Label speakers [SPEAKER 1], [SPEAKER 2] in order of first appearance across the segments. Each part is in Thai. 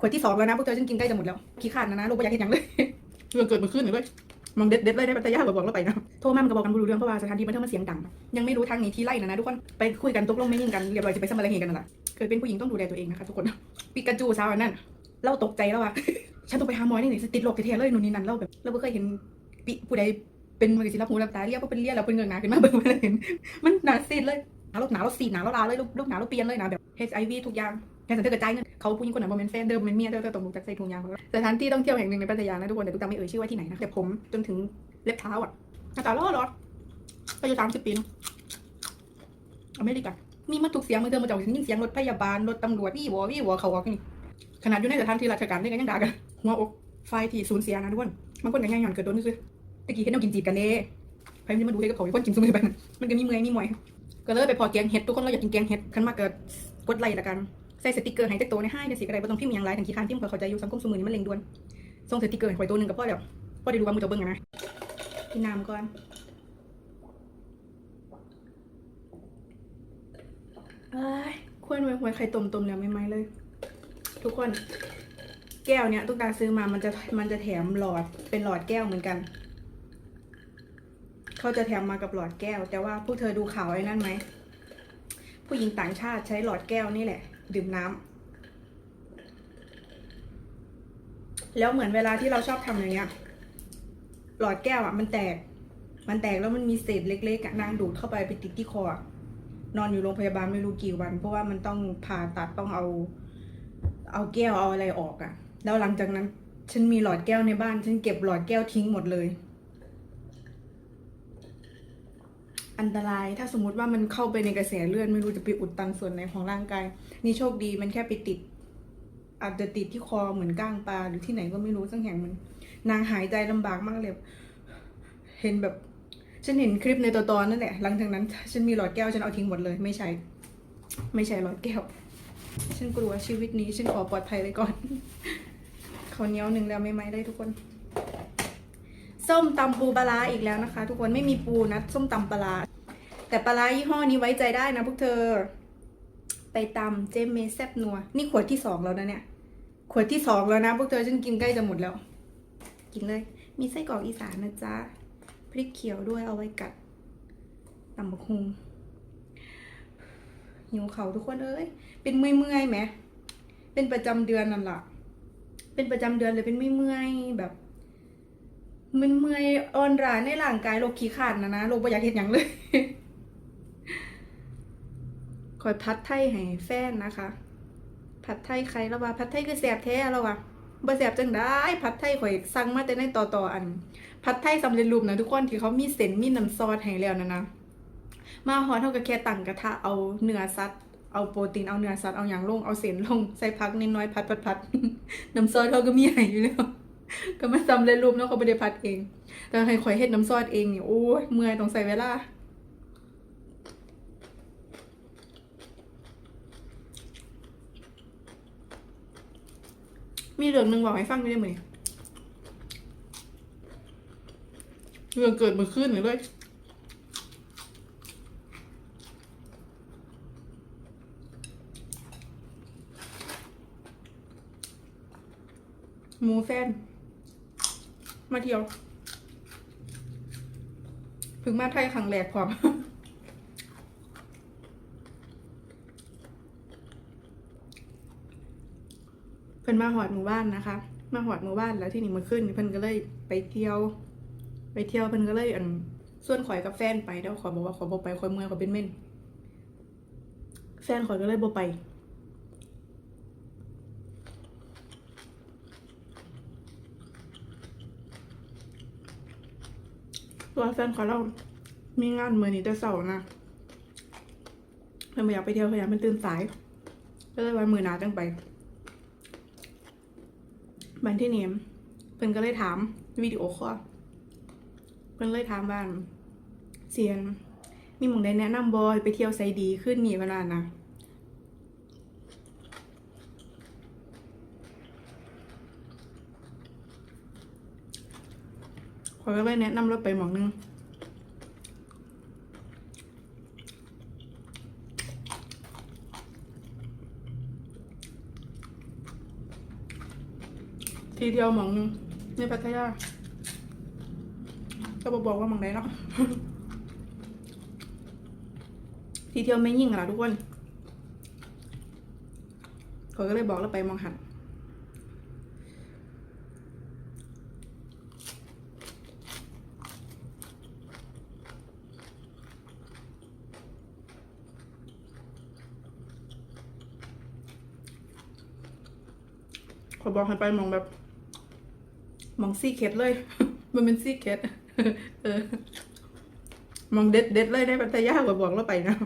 [SPEAKER 1] ขวดที่สองแล้วนะพวกเธอฉันกินใกล้จะหมดแล้วขี้ขาดนะนะลูกไม่อยากเห็นอย่างเลยเรื่องเกิดมาขึ้นเลยเว้ยมังเด็ดเด็ดเลยได้ปัตยาบอกบอกเราไปนะโทรมามันก็บอกกันไม่รู้เรื่องเพราะว่าสถานที่มันเท่ามันเสียงดัง ยังไม่รู้ทางหนี้ที่ไล่นะนะทุกคนไปคุยกันตกลงไม่ยิงกันเรียบร้อยจะไปสมัครเฮกันนั่นแหละเคยเป็นผู้หญิงต้องดูแลตัวเองนะคะทุกคนปิกาจูสาวอันนั่นเราตกใจแล้วอะฉันต้องไปหาหมอนี่นี่ติดโรคแท้ๆเลยนู่นนี่นั่นเราแบบเราไม่เคยเห็นปิผู้ใดเป็นมือสิรับหูรับตาเรียกว่าเป็นเรียกแล้วเป็นเงือกหนาขึ้นมาเบิ่งมาเลยเห็นมันหนาซีดเลยหนาโรคหนาโรคซีดหนาโรคลาเลยลูกลูกหนาโรคเปลี่ยนเลยนะแบบ HIV ทุกอย่าง แค่สันเธอกระจายเงินเขาผู้หญิงคนไหนบ่เป็นแฟนเดิมเป็นเมียเดิมก็ต้องจักใส่ถุงยางสถานที่ท่องเที่ยวแห่งหนึ่งในพัทยานะทุกคนแต่ตุ๊กตาไม่เอ่ยชื่อว่าที่ไหนนะแต่ผมจนถึงเล็บเท้าอะหน้าตาล้อรอดอายุสามสิบปีอเมริกามีมาทุกเสียงมือเดิมมาจากยิ่งเสียงรถพยาบาลรถตำรวจวี่วอวี่วอเขาออกนี่ขนาดอยู่ในสถานที่ราชการนี่ก็ยังด่ากันหัวอกไฟที่สูญเสียนะทุกคนบางคนก็ยังหย่อนเกิดโดนซื้อตะกี้เห็นเรากินจีบกันเด้ใครไม่มาดูให้กับเขาคนกินซุ่มไปมันก็มีเมื่อยมีมวยก็เลยไปพอแกงเห็ดทุกคนเราอยากกินแกงเห็ดขันมากเกิดกดไลค์ละกัน ใส่สติกเกอร์ให้เจ้าตัวในห้เดี๋ยวสิกระไรบ่ต้องพิมพ์อย่างไรถึงขี้คานพิมพ์เขาเข้าใจอยู่สังคมสมือนี้มันเร่งด่วนส่งสติกเกอร์ให้ข่อยตัวหนึ่งกับพ่อเดี๋ยวพ่อได้ดูว่ามือจะเบิ่งอะนะกินน้ำก่อนเอ้ควรไว้หวยไข่ต้มต้มแล้วไม่ไหมเลย ทุกคน แก้วเนี้ยตุ๊กตาซื้อมามันจะมันจะแถมหลอดเป็นหลอดแก้วเหมือนกันเขาจะแถมมากับหลอดแก้ว แต่ว่าพวกเธอดูข่าวไอ้นั่นไหมผู้หญิงต่างชาติใช้หลอดแก้วนี่แหละ ดื่มน้ำแล้วเหมือนเวลาที่เราชอบทำอย่างเงี้ย หลอดแก้วอะ มันแตก มันแตกแล้วมันมีเศษเล็กๆอะนางดูดเข้าไปไปติดที่คอ นอนอยู่โรงพยาบาลไม่รู้กี่วัน เพราะว่ามันต้องผ่าตัดต้องเอา เอาแก้วเอาอะไรออกอะ แล้วหลังจากนั้น ฉันมีหลอดแก้วในบ้าน ฉันเก็บหลอดแก้วทิ้งหมดเลย อันตราย ถ้าสมมติว่ามันเข้าไปในกระแสเลือดไม่รู้จะไปอุดตันส่วนไหนของร่างกาย นี่โชคดีมันแค่ไปติด อาจจะติดที่คอเหมือนก้างปลาหรือที่ไหนก็ไม่รู้สักแห่งมัน นางหายใจลำบากมากเลยเห็นแบบฉันเห็นคลิปในตัวตอนนั่นแหละ หลังจากนั้น ฉันมีหลอดแก้วฉันเอาทิ้งหมดเลย ไม่ใช่ไม่ใช่หลอดแก้ว ฉันกลัวชีวิตนี้ ฉันขอปลอดภัยไว้ก่อนข้าเนียวหนึ่งแล้วไม่ไหมได้ทุกคน ส้มตำปูปลาอีกแล้วนะคะ ทุกคนไม่มีปูนะส้มตำปลา แต่ปลายี่ห้อนี้ไว้ใจได้นะพวกเธอ ไปตำเจมเมแซบนัว นี่ขวดที่สองแล้วนะเนี่ย ขวดที่สองแล้วนะพวกเธอฉันกินใกล้จะหมดแล้ว กินเลย มีไส้กรอกอีสานนะจ๊ะพริกเขียวด้วยเอาไว้กัดตำบักฮุงหิวเขาทุกคนเอ้ย เป็นเมื่อยๆไหม เป็นประจำเดือนนั่นแหละเป็นประจำเดือนเลยเป็นเมื่อยๆแบบ มันเมื่อยอ่อนล้าในร่างกายโรคขี้ขาดนะนะโรคบ่อยากเห็นอย่างเลยคอยพัดไทยให้แฟนนะคะ ผัดไทยใครแล้วว่าผัดไทยคือแสบแท้แล้ววะบ่แสบจังได้ผัดไทยข่อยสั่งมาแต่ในต่อต่ออัน ผัดไทยสำเร็จรูปนะทุกคนที่เขามีเส้นมีน้ำซอสให้แล้วนะนะมาฮอเท่ากับแค่ตั้งกระทะเอาเนื้อสัตว์เอาโปรตีนเอาเนื้อสัตว์เอาอย่างลงเอาเส้นลงใส่พักนิดน้อยพัดพัดพัดน้ำซอสเขาก็มีให้อยู่แล้ว ก็มาสำเร็จรูปเนาะเขาไม่ได้พัดเอง แต่ให้ข่อยเฮ็ดน้ำซอสเองนี่โอ้ยเมื่อยต้องใส่เวลามีเรื่องหนึ่งบอกให้ฟังได้ไหมเรื่องเกิดเมื่อคืนนี่เลยหมูแฟน มาเที่ยวเพึ่งมาไทยครั้งแรกพร้อมเพิ่นมาหอดหมู่บ้านนะคะ มาหอดหมู่บ้านแล้วที่นี่มาขึ้นเพิ่นก็เลยไปเที่ยว ไปเที่ยวเพิ่นก็เลยอันส่วนข่อยกับแฟนไปแล้วขอยบอกว่าขอยบ่ไปข่อยเมื่อยข่อยเป็นเม่นแฟนข่อยก็เลยบ่ไป ตัวแฟนขอยเรา มีงานมือนี้แต่เช้านะเพิ่นบ่อยากไปเที่ยวพิ่นอยากเป็นตื่นสาย ก็เลยวันมือหนาจังไปบันที่นี่เพิ่นก็เลยถามวิดีโอคอลเพิ่นเลยถามว่าเสียนมีหมองใดแนะนำบอยไปเที่ยวไซดีขึ้นนี่เวลานะข อยก็เลยแนะนำเราไปหมองนึงทีเดียวหมองหนึงในพัทยาก็บอกบอกว่าหมองไหนเนาะทีเดียวไม่ยิ่งอะล่ะทุกคนเขาก็เลยบอกแล้วไปมองหัน ขอ บอกให้ไปมองแบบมองซี่เคดเลย มันเป็นซี่เคดเออมองเด็ดเด็ดเลยได้ปัตยาขอบอกเราไปนะ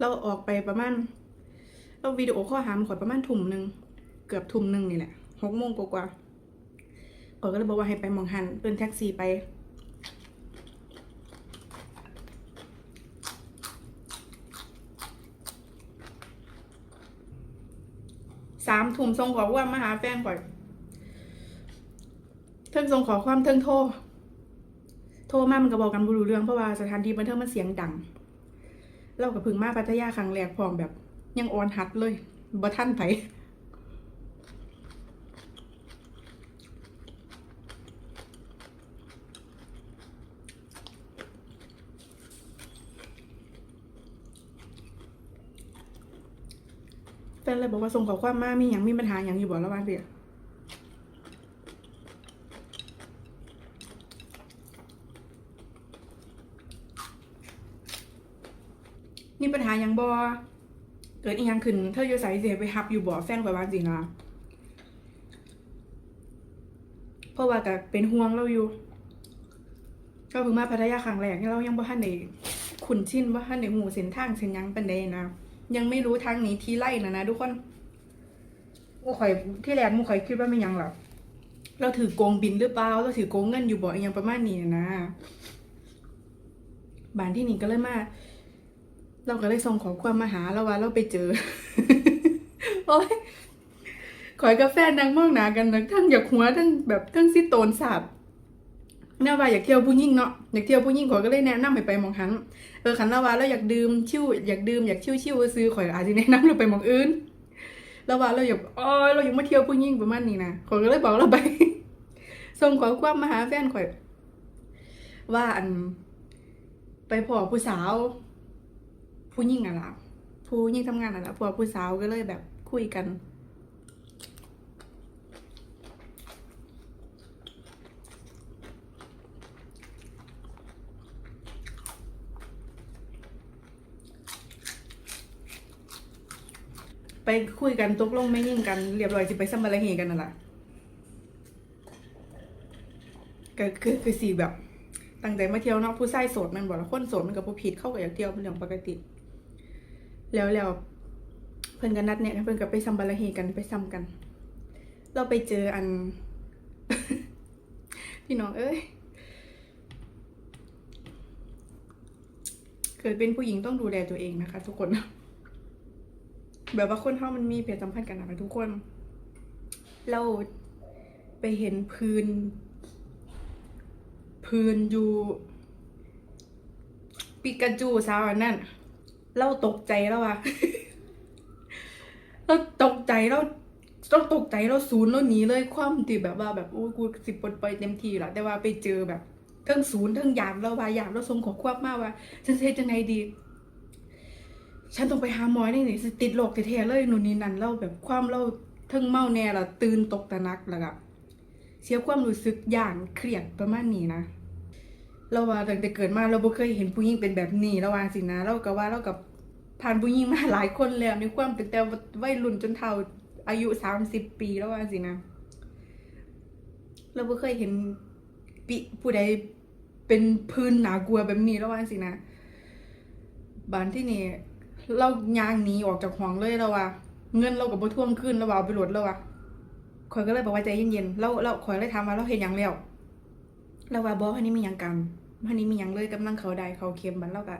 [SPEAKER 1] เราออกไปประมาณเราวิดีโอข้อหามขอประมาณทุ่มหนึ่งเกือบทุ่มหนึ่งนี่แหละหกโมงกว่าๆขอนก็เลยบอกว่าให้ไปมองหันเอินแท็กซี่ไป สามทุ่มทรงขอความมาหาแฟนก่อนเทิงทรงขอความเทิงโทรโทรมามันก็บอกกันบูรู้เรื่องเพราะว่าสถานที่บันเทิงมันเสียงดัง เรากับพึ่งมาพัทยาครั้งแรกพร้อมแบบยังออนฮัดเลยบ่ท่านไผ แฟนเลยบอกว่าส่งขอความมามีอย่างมีปัญหาอย่างอยู่บ่ระหว่างเดียมีปัญหาหยังบอเกิดอีหยังขึ้นเธออยู่ใส่เสียไปฮับอยู่บ่อแฟนกว่าบ้านสินะเพราะว่าก็เป็นห่วงเราอยู่ก็เพิ่งมาพัทยาครั้งแรกเรายังบ่ทันได้คุ้นชินบ่ทันได้หูเส้นทางเส้นยังปานใดนะ ยังไม่รู้ทางหนี้ที่ไล่นะนะทุกคนโอ้ข่อยที่แรกมูข่อยคิดว่าไม่ยังหรอกเราถือโกงบินหรือเปล่าเราถือโกงเงินอยู่บ่อีหยังประมาณนี้นะบ้านที่นี่ก็เลยมาเราก็เลยส่งขอความมาหาแล้วว่าเราไปเจอ โอ้ยขอยกาแฟนางมองหนากันนะทั้งอยากหัวทั้งแบบทั้งซิโตนสาบ แน่ว่าอยากเที่ยวผู้หญิงเนาะอยากเที่ยวผู้หญิงขอยก็เลยแนะนำให้ไปมองหันเออขันละว่าเราอยากดื่มชิวอยากดื่มอยากชิวชิวซื้อข่อยอาจจะแนะนำเราไปมองอื่นล้วว่าเราอยากอ๋อเราอยากมาเที่ยวผู้หญิงประมาณนี้นะข่อยก็เลยบอกเราไปส่งขอความมาหาแฟนข่อย ว่าอัน ไปพอผู้สาว ผู้หญิงอะล่ะผู้หญิงทำงานอะล่ะพวกผู้สาวก็เลยแบบคุยกัน ไปคุยกันตกลงไม่ยิ่งกันเรียบร้อยสิไปซัมบาระเฮกันนั่นแหละก็คือคือสีแบบตั้งใจมาเที่ยวเนอกผู้ชายโสดมันบอกแล้วคนโสดมันก็บ่ผิดเข้ากับอยากเที่ยวเป็นเรื่องปกติ แล้วแล้วเพิ่นก็นัดเนี่ยเพิ่นก็ไปซัมบาระเฮกันไปซ้ำกัน เราไปเจออัน พี่น้องเอ้ยเกิดเป็นผู้หญิงต้องดูแลตัวเองนะคะ ทุกคน แบบว่าคนเท่ามันมีเพศสัมพันธ์กันนะทุกคน เราไปเห็นพื้น พื้นอยู่ปิกาจูสาวนั่น เราตกใจแล้วอะเราตกใจเราเราตกใจเราศูนย์เราหนีเลยความที่แบบว่าแบบโอ้ยกูสิบปลดปล่อยเต็มที่ละแต่ว่าไปเจอแบบทั้งศูนย์ทั้งยามเราว่าอยามเราส่งขอความมาว่าฉันจะเฮ็ดจังไงดี ฉันต้องไปหาหมอนี่นี่สิติดโรคแท้ๆเลยนู่นนี่นั่นเราแบบความเราเทั้งเมาแน่ละตื่นตกตะนักแล้วก็เสียความรู้สึกอย่างเครียดประมาณนี้นะเราว่าตั้งแต่เกิดมาเราบ่เคยเห็นผู้หญิงเป็นแบบนี้เราว่าสินะเราก็ว่าเรากับผ่านผู้หญิงมาหลายคนแล้วในความตั้งแต่วัยรุ่นจนเฒ่าอายุสามสิบปีแล้วว่าสินะ เราบ่เคยเห็นปิผู้ใดเป็นพื้นหนากลัวแบบนี้แล้วว่าสินะบานที่นี่ เรายางหนีออกจากห้องเลยแล้วว่า เงินเรากับบ่ท่วงขึ้นแล้วว่าเอาไปหลดแล้วว่าข่อยก็เลยบอกว่าใจเย็นๆเราเราข่อยเลยถามว่าเราเห็นหยังแล้วเราว่าบออันนี้มีหยังกันอันนี้มีหยังเลยกำลังเขาได้เขาเค็มมันเราก็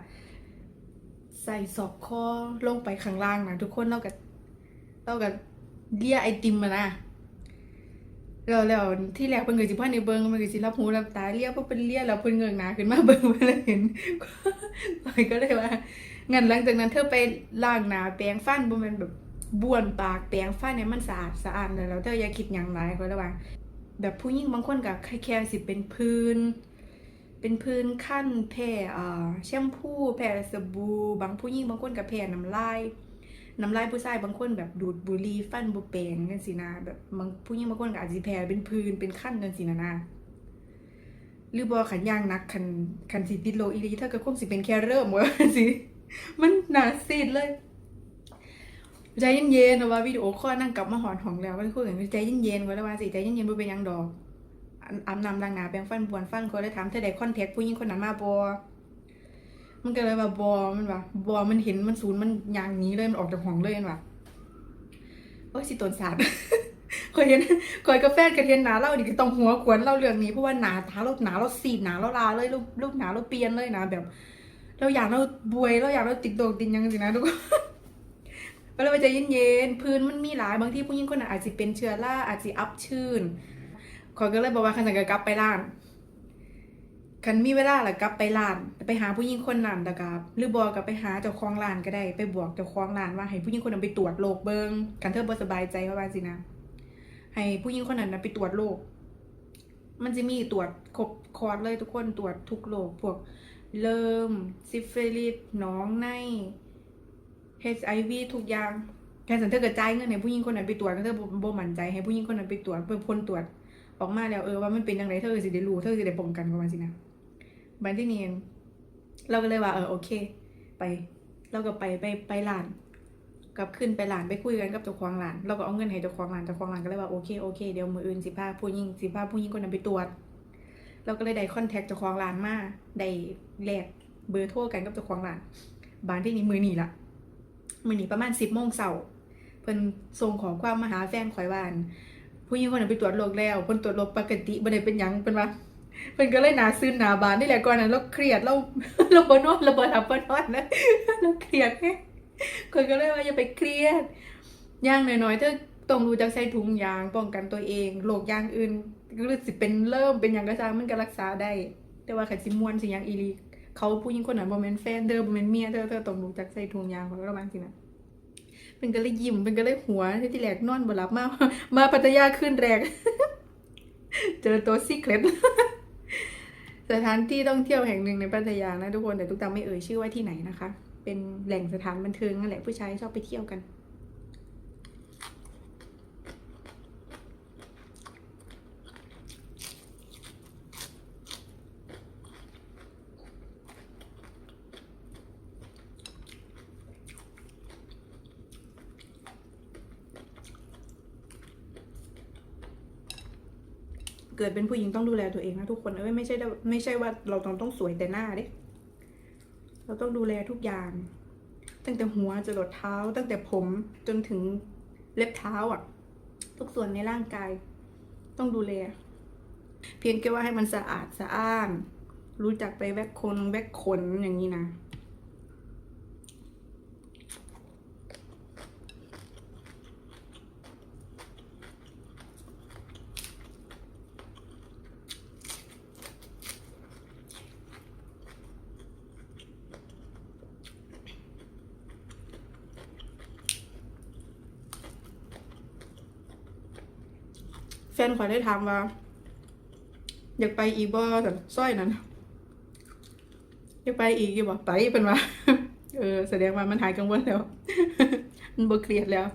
[SPEAKER 1] ใส่ศอกคอลงไปข้างล่างนะทุกคนเราก็เราก็เลียไอติมมานะแล้วแล้วที่แรกเพิ่นก็สิพาในเบิ่งมันก็สิรับหูรับตาเลียบ่เป็นเลียแล้วเพิ่นเงือกหน้าขึ้นมาเบิ่งเพิ่นเลยเห็นข่อยก็เลยว่า งั้นหลังจากนั้นเธอไปล้างหน้าแปรงฟันบ่แม่นแบบบ้วนปากแปรงฟันเนี่ยมันสะอาดสะอาดเลยแล้วเธออย่าคิดอย่างไรเขาเลยว่าแบบผู้หญิงบางคนกับแค่แค่สิเป็นพื้น เป็นพื้นขั้นแพ้อ่แชมพูแพ้สบู่บางผู้หญิงบางคนกับแพ้น้ำลายน้ำลายผู้ชายบางคนแบบดูดบุหรี่ฟันบุเปงกันสินะแบบบางผู้หญิงบางคนก็อาจจะแพ้เป็นพื้นเป็นขั้นกันสินะนะหรือบอขันยางนักขันขันสิติดโลอีลีถ้าก็คงสิเป็นแค่เริ่มว่าสิ มันหนาซีดเลยใจเย็นๆนะว่าวิดีโอคอลนั่งกลับมาหอนของแล้วก็คุยกันใจเย็นๆก็แล้วว่าสิใจเย็นๆบ่เป็นยังดอกอันอานำล้างหนาแปรงฟันบวนฟันก็เลยถามเธอได้คอนแทคผู้หญิงคนนั้นมาบ่มันก็เลยว่าบ่มันว่าบ่มันเห็นมันศูนย์มันยางนี้เลยมันออกจากห้องเลยมันว่าโอ้ยสิตนสาดคอยเห็นคอยกับแฟกันเห็นหนาเรานี่ก็ต้องหัวขวนเล่าเรื่องนี้เพราะว่าหนาตาเราหนาเราสีดหนาเราลาเลยลูกลูกหนาเราเปลี่ยนเลยนะแบบ เราอยากเราบวยเราอยากเราติดโดกติดยังสินะทุกคนก็เลยว่าใจเย็นๆ พื้นมันมีหลายบางที่ผู้หญิงคนอาจจะเป็นเชื้อราอาจจะอัพชื่นขอยก็เลยบอกว่าคันสังกกลับไปร้านคันมีเวลาแล้วกลับไปร้านไปหาผู้หญิงคนนั้นนะครับหรือบอกกับไปหาเจ้าของร้านก็ได้ ไปบอกเจ้าของร้านว่าให้ผู้หญิงคนนั้นไปตรวจโรคเบิงกันเธอบ่สบายใจว่าว่าสินะ ให้ผู้หญิงคนนั้นนะไปตรวจโรคมันจะมีตรวจครบคอร์สเลยทุกคนตรวจทุกโรคพวก เริมซิฟิลิสหน้องใน HIV ทุกอย่างแค่สันเธอกิดจ่ายเงินให้ผู้หญิงคนนั้นไปตรวจก็เธอบ่บ่มั่นใจให้ผู้หญิงคนนั้นไปตรวจเพื่อพ้นตรวจออกมาแล้วเออว่ามันเป็นยังไงเธอสิได้รู้เธอสิได้ป้องกันประมาณสินะบันที่นี่เราก็เลยว่าเออโอเค ไป เราก็ไปไปไปร้านกลับขึ้นไปร้านไปคุยกันกับเจ้าของร้าน เราก็เอาเงินให้เจ้าของร้านเจ้าของร้านก็เลยว่าโอเคโอเคเดี๋ยวมืออื่นสิพาผู้หญิงสิพาผู้หญิงคนนั้นไปตรวจ เราก็เลยได้คอนแทคเจ้าของร้านมาได้แลกเบอร์โทรกันกับเจ้าของร้านบานที่นี่มือหนีละมื่อนี้ประมาณสิบโมงเช้าเพิ่นส่งของความมาหาแฟนข่อยว่าน ผู้หญิงคนนั้นไปตรวจโรคแล้วเพิ่นตรวจโรคปกติบ่ได้เป็นหยังเพิ่นว่าเพิ่นก็เลยหนาซึนหนาบานนี่แหละก่อนนั้นเราเครียดเราเราบ่นอนเราบ่หลับบ่นอนนะเราเครียดแฮะข่อยก็เลยว่าอย่าไปเครียดย่างน้อยๆเธอต้องรู้จักใส่ถุงยางป้องกันตัวเองโรคอย่างอื่น ก็คือสิเป็นเริ่มเป็นหยังก็ตามมันก็รักษาได้ แต่ว่าคันสิมวนสิยังอีลีเขาผู้หญิงคนนั้นบ่แม่นแฟนเธอบ่แม่นเมียเธอเธอต้องรู้จักใส่ถุงยางของระวังสินะเป็นก็เลยยิ้มเป็นก็เลยหัวที่ที่แรกนอนบ่หลับมากมาปัตยาขึ้นแรก เจอตัวซีเครตสถานที่ท่องเที่ยวแห่งหนึ่งในพัทยานะทุกคนแต่ทุกตาไม่เอ่ยชื่อว่าที่ไหนนะคะ เป็นแหล่งสถานบันเทิงนั่นแหละผู้ชายชอบไปเที่ยวกัน เกิดเป็นผู้หญิงต้องดูแลตัวเองนะทุกคนเอ้ยไม่ใช่ไม่ใช่ว่าเราต้องต้องสวยแต่หน้าเด้เราต้องดูแลทุกอย่าง ตั้งแต่หัวจรดเท้า ตั้งแต่ผมจนถึงเล็บเท้าอะ ทุกส่วนในร่างกาย ต้องดูแล เพียงแค่ว่าให้มันสะอาดสะอ้าน รู้จักไปแวกคนแวกขนอย่างนี้นะ แฟนขวัญได้ถามว่า อยากไปอีกบ่แต่สร้อยนั้นอยากไปอีกอยู่บ่ไปเป็นว่าเออแสดงว่ามันหายกังวลแล้ว มันบ่เครียดแล้ว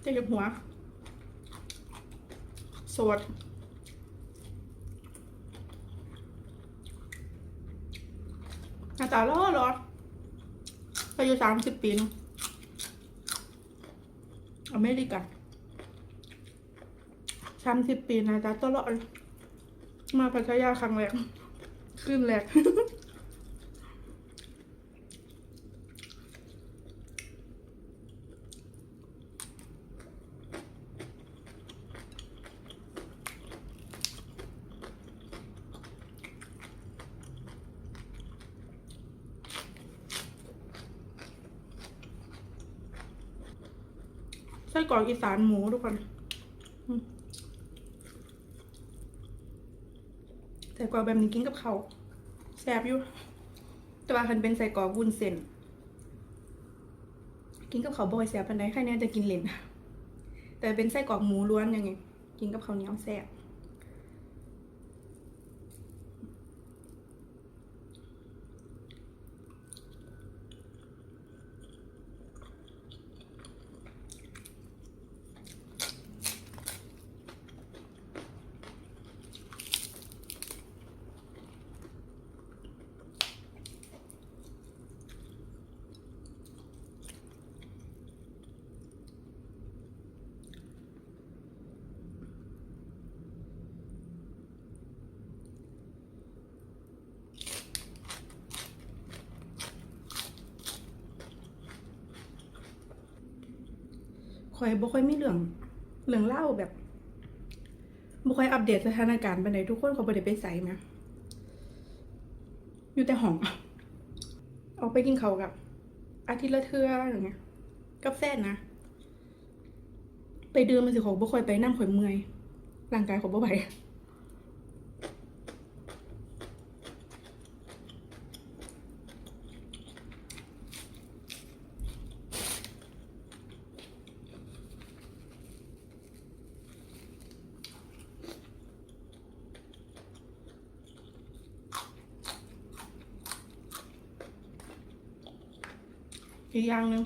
[SPEAKER 1] เจะหยุบหัว สวดหน้าตาล้อรอ อายุสามสิบปีนอะอเมริกาสามสิบปีนะจ๊ะตลอดมาพัทยาครั้งแรกขึ้นแรก อกอีสานหมูทุกคนใส่กรอกแบบนี้กินกับเขาแซ่บอยู่ แต่ว่าคันเป็นใส่กรอกวุ้นเส้น กินกับเขาวบอยแซ่บปันไดใครเนี่ยจะกินเหลนแต่เป็นไส้กรอกหมูล้วนอย่างเงี้ยกินกับข้าวเหนียวแซ่บ คอยบ่ค่อยมีเรื่องเรื่องเล่าแบบบ่ค่อยอัปเดตสถานการณ์ไปไหนทุกคนเขาบ่ได้ไปใส่ไหมอยู่แต่ห้องออกไปกินเขากับ อาทิตย์ละเทื่ออย่างเงี้ยกับแฟนนะไปเดินมันสิของบ่ค่อยไปนั่งข่อยเมื่อยร่างกายของบ่ไหว อย่างหนึ่ง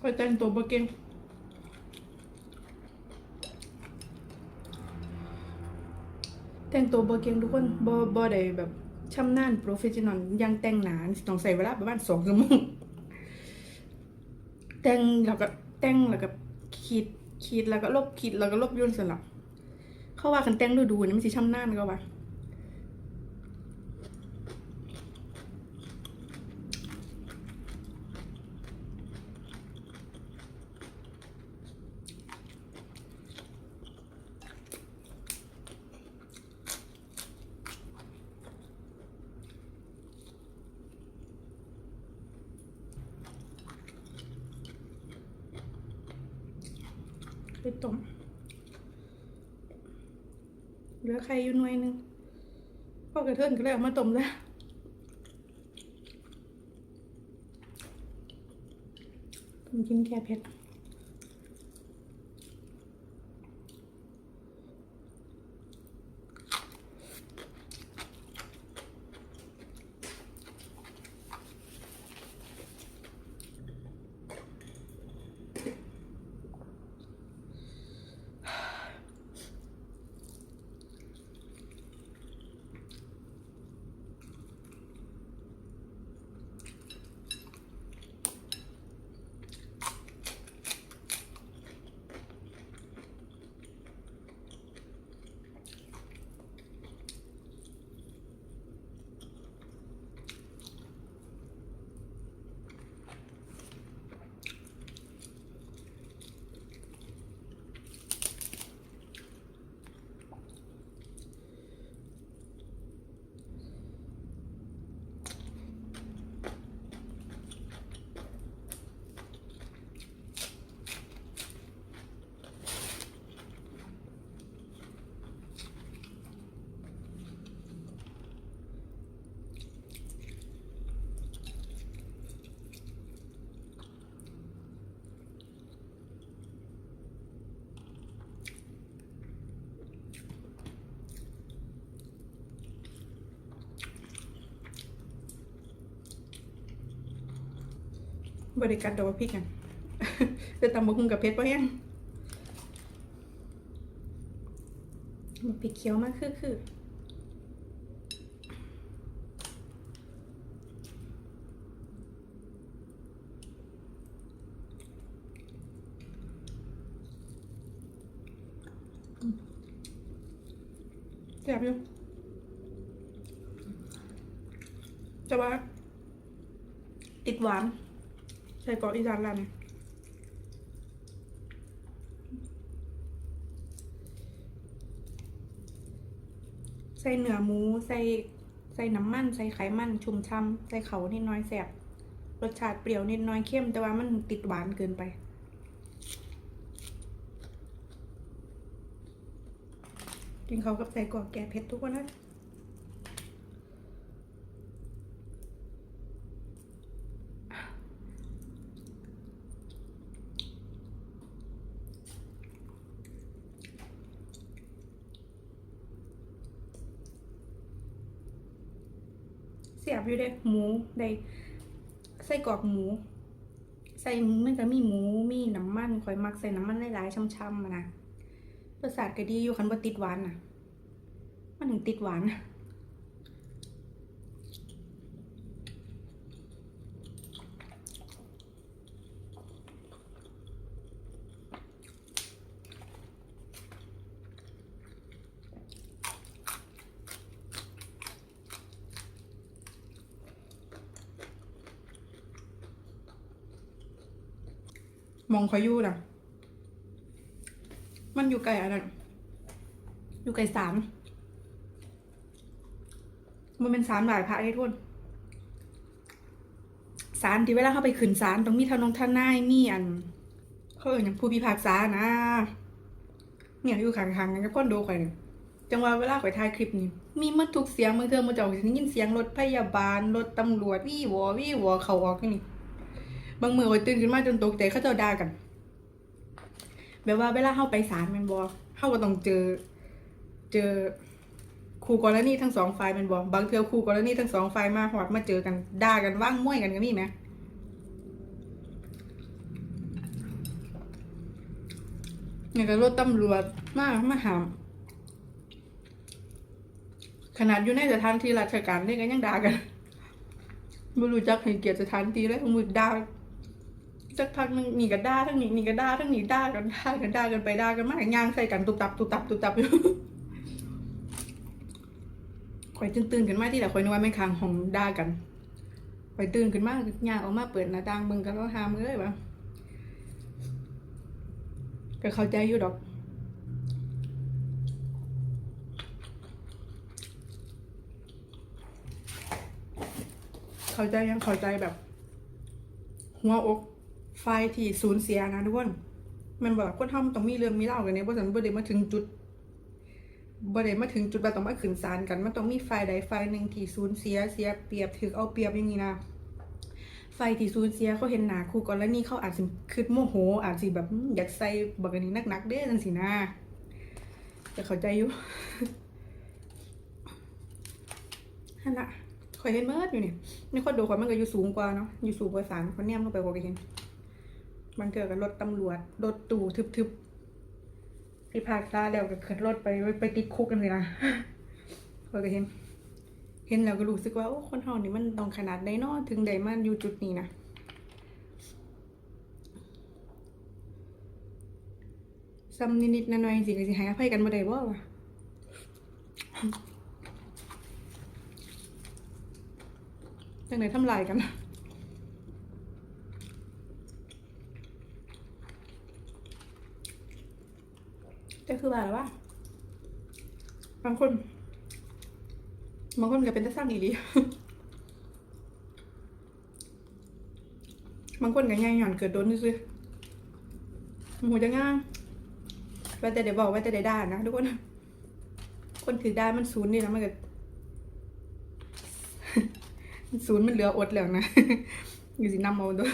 [SPEAKER 1] คอยแต่งตัวบเก่งแต่งตัวบเก่งทุกคนบ่บ่ได้แบบชำนาญโปรเฟชชั่นอลยังแต่งหนาต้องใช้เวลาประมาณสองชั่วโมงแต่งแล้วก็แต่งแล้วก็ขีดขีดแล้วก็ลบขีดแล้วก็ลบย่นสลับ เขาว่าคันแต่งดูดูนี่มันสิชำนาญก็ว่า ไปต้มเหลื อไข่อยู่หน่วยหนึงพ่อกระเทินก็เลยเอามาต้มแล้วผมกินแค่เผ็ด บริการดอกพริกกันจะตำบักหุ่งกับเพชรปะยังบักพริกเขียวมากคือคือแซ่บอยู่จะว่าติดหวาน ใส่กรอกอีสานร้นใส่เนื้อหมู ใส่ใส่น้ำมัน ใส่ไขมันชุ่มช่ำใส่เขานิดน้อยแสบรสชาติเปรี้ยวนิดน้อยเข้ม แต่ว่ามันติดหวานเกินไป กินเขากับใส่กรอกแกะเผ็ดทุกวันนะ อยู่ได้หมูได้ใส่กรอกหมูใส่มันก็มีหมูมีน้ำมันคอยมักใส่น้ำมันหลายๆช่ำๆนะนะรสชาติก็ดีอยู่คันบ่ติดหวานน่ะมันถึงติดหวาน มองเขาอยู่น่ะ มันอยู่ไกลอันนั้นอยู่ไกลสามมันเป็นสารหลายพระได้ทุนสารที่เวลาเข้าไปขึ้นศาลต้องมีทานงทนายมีอันเขาเอ่ยอย่างผู้พิพากษานะ เนี่ยอยู่ข้างๆกันกับคนดูข่อยเนี่ยจังหว่าเวลาข่อยถ่ายคลิปนี่มีมัดทุกเสียงมือเธอมือเจ้าสิได้ยินเสียงรถพยาบาลรถตำรวจวี่หวอวี่หวอเขาออกนี่ บางมือข่อยตื่นขึ้นมาจนตกใจเขาเจ้าด่ากันแบบว่าเวลาเข้าไปศาลแมันบอเข้าก็ต้องเจอ เจอคู่กรณีทั้งสองฝ่ายแมันบอกบางเทือคู่กรณีทั้งสองฝ่ายมาหอดมาเจอกันด่ากันว่างม่วยกันก็มีไหมเนี่ยก็รถตำรวจมามาหามขนาดอยู่ในสถานที่ราชการนี่ก็ยังด่ากันไม่รู้จักให้เกียรติสถานที่แล้วมือด่า สักพักหนึงหนี่ก็ด่าทั้งหนี้นี่ก็ด่าทั้งหนีด่ากันด่ากันด่ากันไปด่ากันมาย่างใส่กันตุบตับตุบตับตุบตับอยู่ข่อยตื่นตื่นๆกันมาที่แต่ข่อยนึกว่าไม่ค้างของด่ากันข่อยตื่นขึ้นมาย่างออกมาเปิดหน้าต่างเบิ่งกันแล้วหามเลยวะก็เข้าใจอยู่ดอกเข้าใจยังเข้าใจแบบ หัวอก ไฟที่สูญเสียนะทุกคนมันแบบคนทำต้องมีเรื่องมีเล่ากันเนี่ยเพราะฉะนั้นบ่ได้มาถึงจุดบ่ได้มาถึงจุดว่าต้องมาขึ้นศาลกัน มันต้องมีฝ่ายใดฝ่ายหนึ่งที่สูญเสียเสียเปรียบถือเอาเปรียบอย่างนี้นะฝ่ายที่สูญเสียเขาเห็นหนาคู่กรณีเขาอาจสิคิดโมโห อาจสิแบบอยากใส่บักอันนี้นักๆเด้จังสินะแต่เข้าใจอยู่นั่นละคอยเห็นเมิดอยู่เนี่ยในคอนโดข่อยมันก็อยู่สูงกว่าเนาะอยู่สูงกว่าศาลคนแนมลงไปกว่าก็เห็นมันเกิดกับรถตำรวจ รถตู่ทึบๆพิพากษาแล้วก็ขึ้นรถไปไปติดคุกกันเลยนะเราก็เห็น เห็นแล้วก็รู้สึกว่าโอ้คนเฮานี่มันต้องขนาดใดเนาะถึงได้มาอยู่จุดนี้นะซ้ำนิดๆหน่อยๆสิก็สิให้อภัยกันบ่ได้บ่วะจังไหนทำลายกัน ก็คือแบบว่าบางคนบางคนก็เป็นตาสร้างอีหลีบางคนก็ง่ายหย่อนเกิดโดนซื้อๆหูจะง่ายว่าแต่เดี๋ยวบอกว่าแต่ได้ด่านะทุกคน คนถือได่ามันศูนย์นี่นะมันก็ศูนย์มันเหลืออดแล้วนะ อยู่สินำเอาด้ว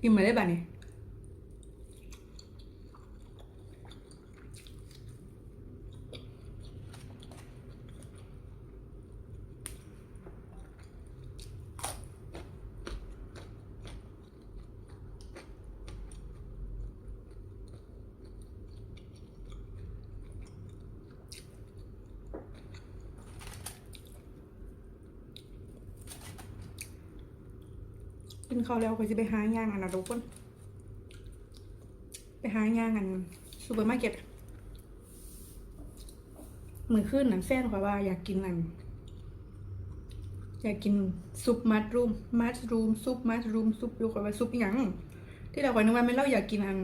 [SPEAKER 1] กินมาได้บ่ะเนี่ย กินข้าวแล้วก็จะไปหาย่างอันนะทุกคน ไปหาย่างอันซูเปอร์มาร์เก็ตมือขึ้นนั่นแฟนขอว่าอยากกินอันอยากกินซุปมัดรูมมัดรูมซุปมัดรูมซุปอยู่ขอว่าซุปหยังที่เราขอนึกว่าไม่นเราอยากกินอัน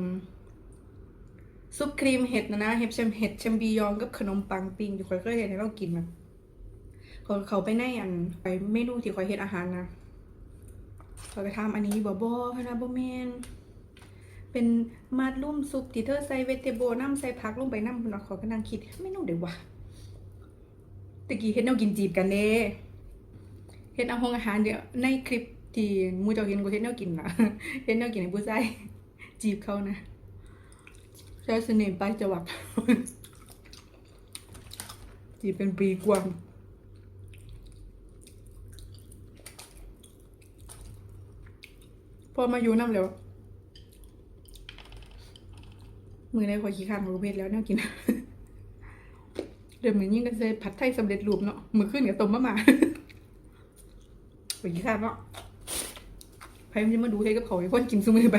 [SPEAKER 1] ซุปครีมเห็ดนะนะเห็ดเชมเห็ดเชมบียองกับขนมปังปิ้งอยู่ขอยก็เห็นให้เรากินมันเขาเขาไปในอันไปเมนูที่ขอยเฮ็ดอาหารนะ เขาไปทำอันนี้บอบอพนะบอแมนเป็นมาดลุ่มซุปที่เธอใส่เวเทเบิลน้ำใส่ผักลงไปน้ำเนาะขอยก็นั่งคิดไม่นู่เดี๋ยววะตะกี้เฮ็ดแนวกินจีบกันเด้เฮ็ดเอาห้องอาหารเดี๋ยวในคลิปที่มูเจ้าเห็นกูเฮ็ดแนวกินล่ะเฮ็ดแนวกินให้ผู้ชายจีบเขานะใช้เสน่ห์ไปลายจวักจีบเป็นปีกว่า พอมาอยู่น้ำแล้วมือในคอยขี้ข้างของลูกเพชรแล้วเนี่ยกินเดี๋ยวเหมือนยิ่งกันเลยผัดไทยสำเร็จรูปเนาะมือขึ้นกับต้มมะม่าคอยขี้ข้างเนาะใครมันจะมาดูให้กับเขาไอ้คนกินซุมือไป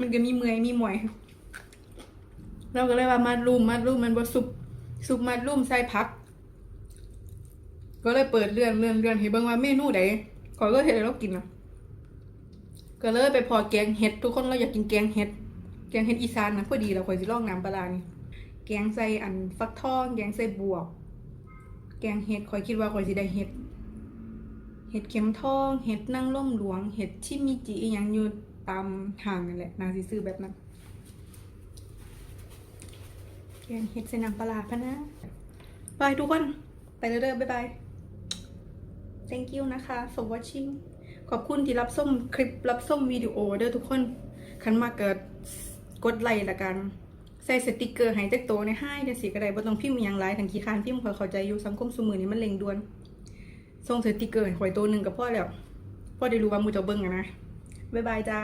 [SPEAKER 1] มันก็มีเมื่อยมีมวยเราก็เลยว่ามารุมมารุมมันว่าซุปซุปมารุมใส่ผัก ก็เลยเปิดเลื่อนเลื่อนเลื่อนให้เบิ่งว่าเมนูใดขอก็เห็นแล้วกินนะ ก็เลยไปพอแกงเห็ด ทุกคนเราอยากกินแกงเห็ด แกงเห็ดอีสานนะพอดีเราคอยสิลองน้ำปลานี่แกงใส่อันฟักทอง แกงใส่บวบแกงเห็ดคอยคิดว่าคอยสิได้เห็ด เห็ดเข็มทอง เห็ดนั่งร่มหลวง เห็ดชิมิจิอหยังอยู่ตามห่างนั่นแหละนางสิซื้อแบบนั้น แกงเห็ดใส่น้ำปลาร้าพะนะบายทุกคน ไปเรื่อยๆบ๊ายบาย thank you นะคะ for watching ขอบคุณที่รับส้มคลิปรับส้มวิดีโอเด้อทุกคนคันมาเกิดกดไลค์ละกันใส่สติกเกอร์ให้จักโตในห้างในสีก็ไดบ่ต้องพิมพ์อย่างไรทังขี้คานพิมพ์ขอยเข้าใจอยู่สังคมสมือนี้มันเล็งด่วนส่งสติกเกอร์หอยตัวหนึ่งกับพ่อแล้วพ่อได้รู้ว่ามูจะเบิ้งอะนะบ๊ายบายจ้า